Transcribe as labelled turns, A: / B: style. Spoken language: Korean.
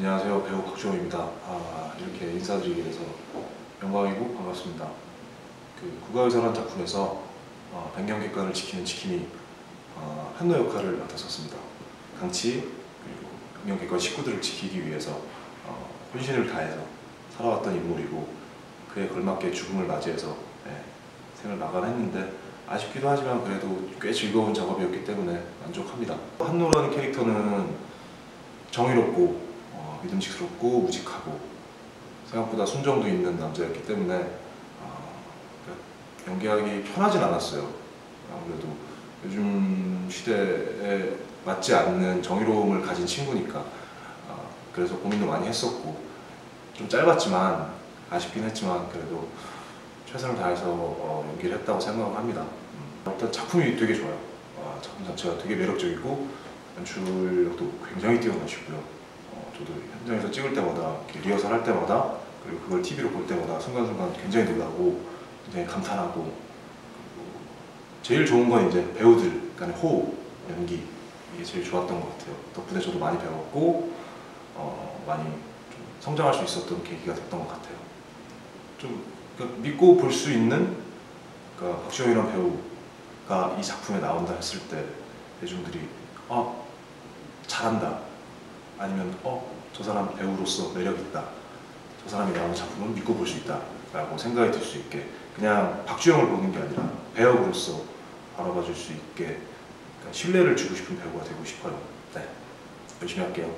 A: 안녕하세요 배우 박주호입니다. 아, 이렇게 인사드리게 돼서 영광이고 반갑습니다. 그 국가의사라는 작품에서 어, 백년객관을 지키는 지킴이 어, 한노 역할을 맡았었습니다. 강치 그리고 백년객관 식구들을 지키기 위해서 어, 혼신을 다해서 살아왔던 인물이고 그에 걸맞게 죽음을 맞이해서 예, 생을 마감했는데 아쉽기도 하지만 그래도 꽤 즐거운 작업이었기 때문에 만족합니다. 한노라는 캐릭터는 정의롭고 어, 믿음직스럽고 우직하고 생각보다 순정도 있는 남자였기 때문에 어, 그러니까 연기하기 편하진 않았어요. 아무래도 요즘 시대에 맞지 않는 정의로움을 가진 친구니까 어, 그래서 고민도 많이 했었고 좀 짧았지만 아쉽긴 했지만 그래도 최선을 다해서 어, 연기를 했다고 생각을 합니다. 음, 일단 작품이 되게 좋아요. 아, 작품 자체가 되게 매력적이고 연출력도 굉장히 뛰어나시고요. 어, 저도 현장에서 찍을 때마다 리허설 할 때마다 그리고 그걸 TV로 볼 때마다 순간순간 굉장히 놀라고 굉장히 감탄하고 제일 좋은 건 이제 배우들 간의 호흡, 연기 이게 제일 좋았던 것 같아요. 덕분에 저도 많이 배웠고 어, 많이 좀 성장할 수 있었던 계기가 됐던 것 같아요. 좀 그러니까 믿고 볼 수 있는 그러니까 박주영이라는 배우가 이 작품에 나온다 했을 때 대중들이 아 잘한다 아니면 어 저 사람 배우로서 매력 있다. 저 사람이 나오는 작품은 믿고 볼 수 있다. 라고 생각이 들 수 있게 그냥 박주영을 보는 게 아니라 배우로서 바라봐 줄 수 있게 그러니까 신뢰를 주고 싶은 배우가 되고 싶어요. 네. 열심히 할게요